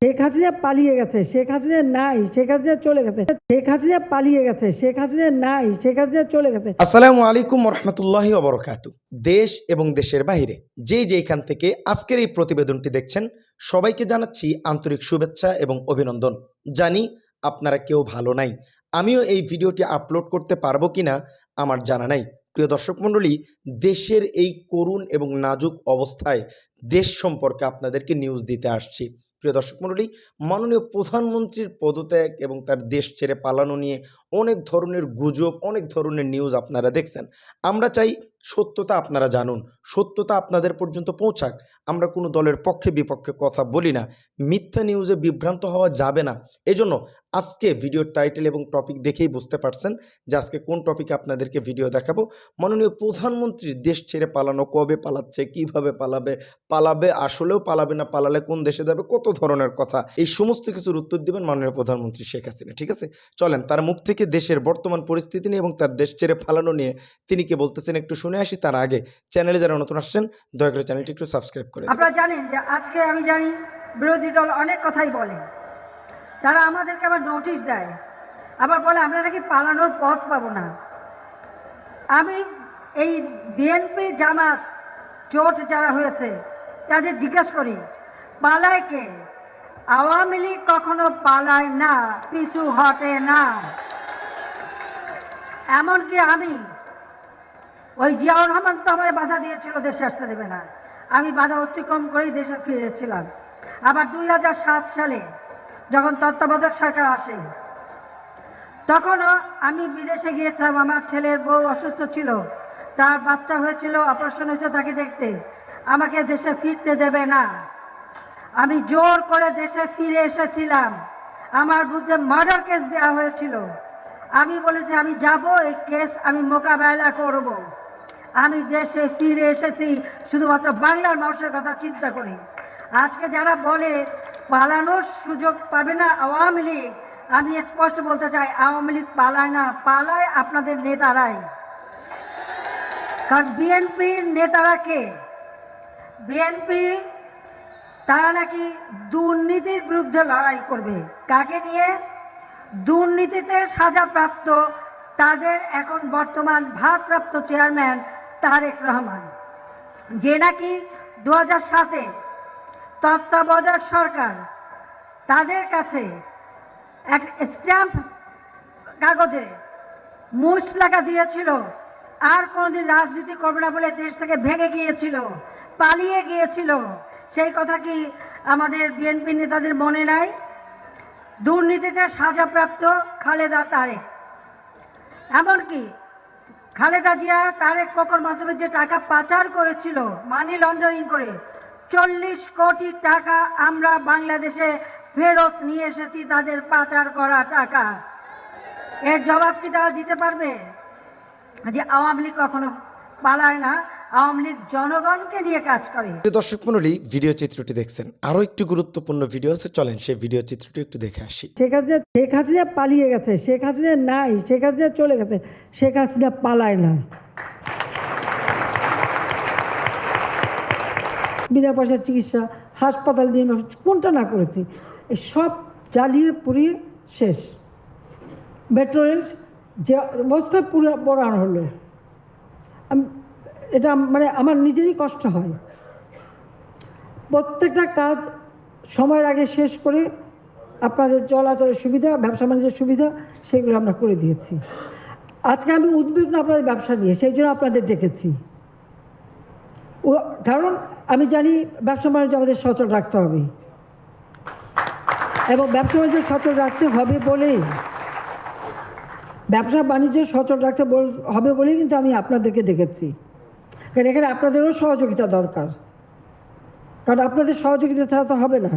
শেখ হাসিনা পালিয়ে গেছে, শেখ হাসিনা নাই, শেখ হাসিনা চলে গেছে, শেখ হাসিনা পালিয়ে গেছে, শেখ হাসিনা নাই, শেখ হাসিনা চলে গেছে। আসসালামু আলাইকুম রহমতুল্লাহি অবরকাত দেশ এবং দেশের বাইরে যে যেখান থেকে আজকের এই প্রতিবেদনটি দেখছেন, সবাইকে জানাচ্ছি আন্তরিক শুভেচ্ছা এবং অভিনন্দন। জানি আপনারা কেউ ভালো নাই। আমিও এই ভিডিওটি আপলোড করতে পারব কিনা আমার জানা নাই। প্রিয় দর্শক মণ্ডলী, দেশের এই করুণ এবং নাজুক অবস্থায় দেশ সম্পর্কে আপনাদেরকে নিউজ দিতে আসছি। প্রিয় দর্শক মণ্ডলী মাননীয় প্রধানমন্ত্রীর পদত্যাগ এবং তার দেশ ছেড়ে পালানো নিয়ে অনেক ধরনের গুজব, অনেক ধরনের নিউজ আপনারা দেখছেন। আমরা চাই সত্যতা আপনারা জানুন, সত্যতা আপনাদের পর্যন্ত পৌঁছাক। আমরা কোনো দলের পক্ষে বিপক্ষে কথা বলি না। মিথ্যা নিউজে বিভ্রান্ত হওয়া যাবে না। এজন্য আজকে ভিডিওর টাইটেল এবং টপিক দেখেই বুঝতে পারছেন যে আজকে কোন টপিকে আপনাদেরকে ভিডিও দেখাবো। মাননীয় প্রধানমন্ত্রী দেশ ছেড়ে পালানো কবে পালাচ্ছে, কীভাবে পালাবে পালাবে, আসলেও পালাবে না, পালালে কোন দেশে যাবে, কত ধরনের কথা। এই সমস্ত কিছুর উত্তর দিবেন মাননীয় প্রধানমন্ত্রী শেখ হাসিনা, ঠিক আছে? চলেন, তার মুখ থেকে দেশের বর্তমান পরিস্থিতি নিয়ে এবং তার দেশ ছেড়ে পালানো নিয়ে তিনি কি বলতেছেন একটু শুনে আসি, তার আগে চ্যানেলে যারা নতুন আসছেন, দয়া করে চ্যানেলটি একটু সাবস্ক্রাইব করে আপনারা জানেন যে আজকে আমি জানি বিরোধী দল অনেক কথাই বলে। তারা আমাদেরকে আবার নোটিশ দেয়। আবার বলে, আমরা নাকি পালানোর পথ পাবো না। আমি এই বিএনপি জামাত, জোট যারা হয়েছে, তাদের জিজ্ঞাসা করি, পালায় কে? আওয়ামী লীগ কখনো পালায় না, পিছু হটে না। এমনকি আমি, ওই জিয়াউর রহমান তো আমার বাধা দিয়েছিল, দেশে আসতে দেবে না। আমি বাধা অতিক্রম করেই দেশে ফিরেছিলাম। আবার দুই হাজার সাত সালে যখন তত্ত্বাবধায়ক সরকার আসে, তখনও আমি বিদেশে গিয়েছিলাম। আমার ছেলের বউ অসুস্থ ছিল, তার বাচ্চা হয়েছিল, অপারেশন হয়েছে তাকে দেখতে। আমাকে দেশে ফিরতে দেবে না। আমি জোর করে দেশে ফিরে এসেছিলাম। আমার বিরুদ্ধে মার্ডার কেস দেওয়া হয়েছিল। আমি বলেছি আমি যাব, এই কেস আমি মোকাবেলা করব। আমি দেশে ফিরে এসেছি, শুধুমাত্র বাংলার মানুষের কথা চিন্তা করি। আজকে যারা বলে পালানোর সুযোগ পাবে না আওয়ামী লীগ, আমি স্পষ্ট বলতে চাই, আওয়ামী লীগ পালায় না, পালায় আপনাদের নেতারাই। কারণ বিএনপির নেতারা কে? বিএনপি, তারা নাকি দুর্নীতির বিরুদ্ধে লড়াই করবে। কাকে নিয়ে? দুর্নীতিতে সাজাপ্রাপ্ত তাদের এখন বর্তমান ভারপ্রাপ্ত চেয়ারম্যান তারেক রহমান। যে নাকি দু হাজার সাতে তত্ত্বাবধায়ক সরকার, তাদের কাছে এক স্ট্যাম্প কাগজে মুছ লাগা দিয়েছিল, আর কোনোদিন রাজনীতি করবে না বলে দেশ থেকে ভেঙে গিয়েছিল, পালিয়ে গিয়েছিল। সেই কথা কি আমাদের বিএনপি নেতাদের মনে নাই? দুর্নীতিতে সাজাপ্রাপ্ত খালেদা তারেক। এমনকি খালেদা জিয়া, তারেক পকর মাধ্যমে যে টাকা পাচার করেছিল মানি লন্ডারিং করে, চল্লিশ কোটি টাকা আমরা বাংলাদেশে ফেরত নিয়ে এসেছি তাদের পাচার করা টাকা। এর জবাব কি তারা দিতে পারবে? যে আওয়ামী লীগ কখনো পালায় না। আওয়ামী লীগ জনগণকে নিয়ে কাজ করে। দর্শক মণ্ডলী ভিডিও চিত্রটি দেখছেন। আরও একটি গুরুত্বপূর্ণ ভিডিও আছে। চলেন সেই ভিডিও চিত্রটি একটু দেখে আসি। শেখ হাসিনা শেখ হাসিনা পালিয়ে গেছে। শেখ হাসিনা নাই। শেখ হাসিনা চলে গেছে। শেখ হাসিনা পালায় না। বিনা পয়সার চিকিৎসা হাসপাতাল নির্মাণ কোনটা না করেছি। এই সব জ্বালিয়ে পুড়িয়ে শেষ। মেট্রো রেল যে অবস্থায় পুরো পড়ানো হলো। আম- এটা মানে আমার নিজেরই কষ্ট হয়। প্রত্যেকটা কাজ সময়ের আগে শেষ করে আপনাদের চলাচলের সুবিধা, ব্যবসা বাণিজ্যের সুবিধা, সেগুলো আমরা করে দিয়েছি। আজকে আমি উদ্বিগ্ন আপনাদের ব্যবসা নিয়ে, সেই জন্য আপনাদের ডেকেছি। ও, কারণ আমি জানি ব্যবসা বাণিজ্য আমাদের সচল রাখতে হবে। এবং ব্যবসা বাণিজ্য সচল রাখতে হবে বলেই। ব্যবসা বাণিজ্য সচল রাখতে হবে বলেই কিন্তু আমি আপনাদেরকে ডেকেছি। কারণ এখানে আপনাদেরও সহযোগিতা দরকার। কারণ আপনাদের সহযোগিতা ছাড়া তো হবে না।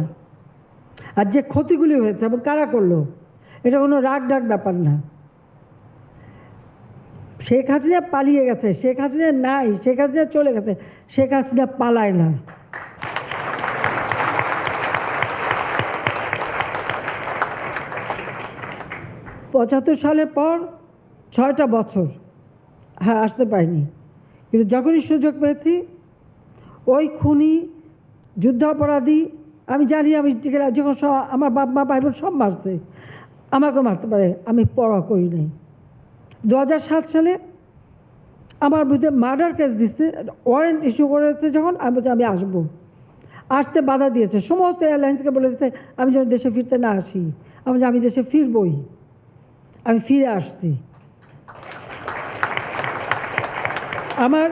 আর যে ক্ষতিগুলি হয়েছে, এবং কারা করল, এটা কোনো রাগ ডাক ব্যাপার না। শেখ হাসিনা পালিয়ে গেছে, শেখ হাসিনা নাই, শেখ হাসিনা চলে গেছে, শেখ হাসিনা পালায় না। পঁচাত্তর সালের পর ছয়টা বছর হ্যাঁ আসতে পারিনি। কিন্তু যখনই সুযোগ পেয়েছি, ওই খুনি, যুদ্ধাপরাধী, আমি জানি আমি যখন আমার বাপ মা ভাই বোন সব মারছে, আমাকে মারতে পারে, আমি পড়া করি নাই। দু সালে আমার বিরুদ্ধে মার্ডার কেস দিচ্ছে ওয়ারেন্ট ইস্যু করেছে যখন, আমি বলছি, আমি আসব। আসতে বাধা দিয়েছে, সমস্ত এয়ারলাইন্সকে বলে দিয়েছে, আমি যেন দেশে ফিরতে না আসি। আমি আমি দেশে ফিরবই। আমি ফিরে আসছি। আমার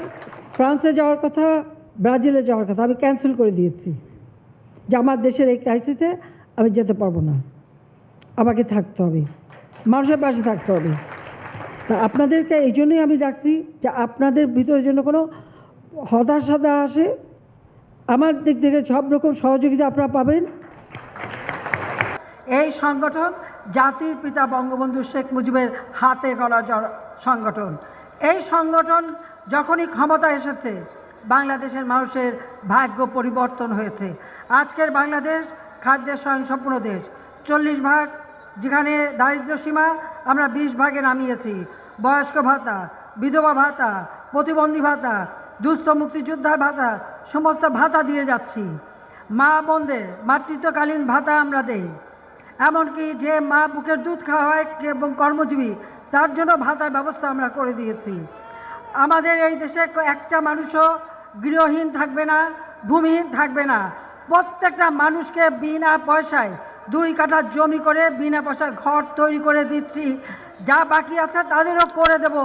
ফ্রান্সে যাওয়ার কথা, ব্রাজিলে যাওয়ার কথা আমি ক্যান্সেল করে দিয়েছি। যে আমার দেশের এই ক্রাইসিসে আমি যেতে পারব না। আমাকে থাকতে হবে। মানুষের পাশে থাকতে হবে। তা আপনাদেরকে এই জন্যই আমি ডাকছি যে আপনাদের ভিতরে যেন কোনো হতাশা না আসে। আমার দিক থেকে সব রকম সহযোগিতা আপনারা পাবেন। এই সংগঠন জাতির পিতা বঙ্গবন্ধু শেখ মুজিবের হাতে জ- সংগঠন। এই সংগঠন যখনই ক্ষমতা এসেছে, বাংলাদেশের মানুষের ভাগ্য পরিবর্তন হয়েছে। আজকের বাংলাদেশ খাদ্যের স্বয়ংসম্পূর্ণ দেশ। চল্লিশ ভাগ যেখানে দারিদ্র্য সীমা, আমরা বিশ ভাগে নামিয়েছি। বয়স্ক ভাতা, বিধবা ভাতা, প্রতিবন্ধী ভাতা, দুস্থ মুক্তিযোদ্ধার ভাতা, সমস্ত ভাতা দিয়ে যাচ্ছি। মা বোনদের মাতৃত্বকালীন ভাতা আমরা দেই। এমনকি যে মা বুকের দুধ খাওয়া হয় এবং কর্মজীবী, তার জন্য ভাতার ব্যবস্থা আমরা করে দিয়েছি। আমাদের এই দেশে একটা মানুষও গৃহহীন থাকবে না, ভূমিহীন থাকবে না। প্রত্যেকটা মানুষকে বিনা পয়সায় দুই কাঠা জমি করে, বিনা পয়সায় ঘর তৈরি করে দিচ্ছি। যা বাকি আছে তাদেরও করে দেব।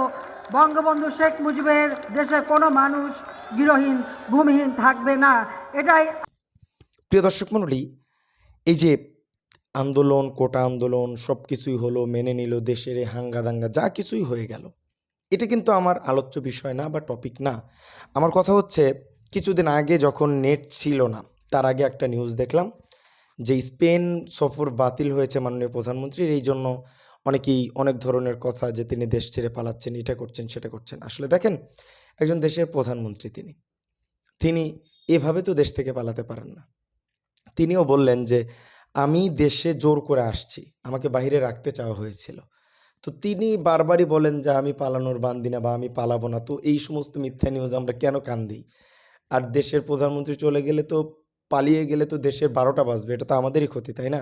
বঙ্গবন্ধু শেখ মুজিবের দেশে কোনো মানুষ গৃহহীন, ভূমিহীন থাকবে না। এটাই প্রিয় দর্শক মণ্ডলী, এই যে আন্দোলন, কোটা আন্দোলন সব কিছুই হলো, মেনে নিল দেশের হাঙ্গা দাঙ্গা যা কিছুই হয়ে গেল। এটা কিন্তু আমার আলোচ্য বিষয় না বা টপিক না। আমার কথা হচ্ছে, কিছুদিন আগে যখন নেট ছিল না, তার আগে একটা নিউজ দেখলাম যে স্পেন সফর বাতিল হয়েছে মাননীয় প্রধানমন্ত্রীর। এই জন্য অনেকেই অনেক ধরনের কথা যে তিনি দেশ ছেড়ে পালাচ্ছেন, এটা করছেন, সেটা করছেন। আসলে দেখেন, একজন দেশের প্রধানমন্ত্রী তিনি। তিনি এভাবে তো দেশ থেকে পালাতে পারেন না। তিনিও বললেন যে, আমি দেশে জোর করে আসছি। আমাকে বাইরে রাখতে চাওয়া হয়েছিল। তো তিনি বারবারই বলেন যে, আমি পালানোর বান্দি না বা আমি পালাবো না। তো এই সমস্ত মিথ্যা নিউজ আমরা কেন কান দিই? আর দেশের প্রধানমন্ত্রী চলে গেলে তো পালিয়ে গেলে তো দেশের বারোটা বাজবে, এটা তো আমাদেরই ক্ষতি, তাই না?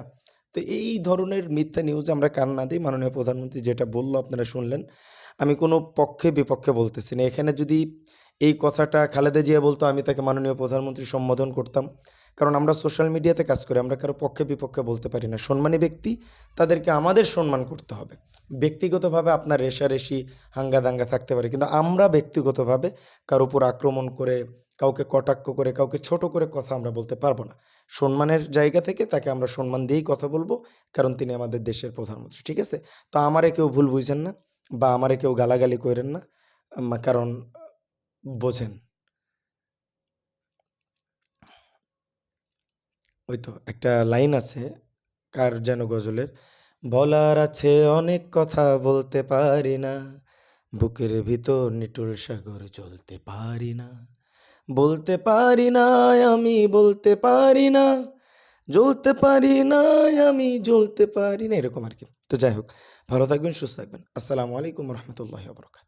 তো এই ধরনের মিথ্যা নিউজ আমরা কান না দিই। মাননীয় প্রধানমন্ত্রী যেটা বলল আপনারা শুনলেন। আমি কোনো পক্ষে বিপক্ষে বলতেছি না। এখানে যদি এই কথাটা খালেদা জিয়া বলতো, আমি তাকে মাননীয় প্রধানমন্ত্রী সম্বোধন করতাম। কারণ আমরা সোশ্যাল মিডিয়াতে কাজ করি, আমরা কারও পক্ষে বিপক্ষে বলতে পারি না। সম্মানী ব্যক্তি তাদেরকে আমাদের সম্মান করতে হবে। ব্যক্তিগতভাবে আপনার রেশারেশি হাঙ্গা দাঙ্গা থাকতে পারে, কিন্তু আমরা ব্যক্তিগতভাবে কারও উপর আক্রমণ করে, কাউকে কটাক্ষ করে, কাউকে ছোট করে কথা আমরা বলতে পারব না। সম্মানের জায়গা থেকে তাকে আমরা সম্মান দিয়েই কথা বলব, কারণ তিনি আমাদের দেশের প্রধানমন্ত্রী, ঠিক আছে? তো আমারে কেউ ভুল বুঝেন না বা আমারে কেউ গালাগালি করেন না কারণ বোঝেন। ওই তো একটা লাইন আছে, কার যেন গজলের? বলার আছে অনেক কথা বলতে পারি না, বুকের ভিতর নিটুল সাগর চলতে পারি না। বলতে পারি না, আমি বলতে পারি না, জ্বলতে পারি না, আমি জ্বলতে পারি না, এরকম আর কি তো যাই হোক, ভালো থাকবেন, সুস্থ থাকবেন। আসসালামু আলাইকুম রহমতুল্লাহ বরকাত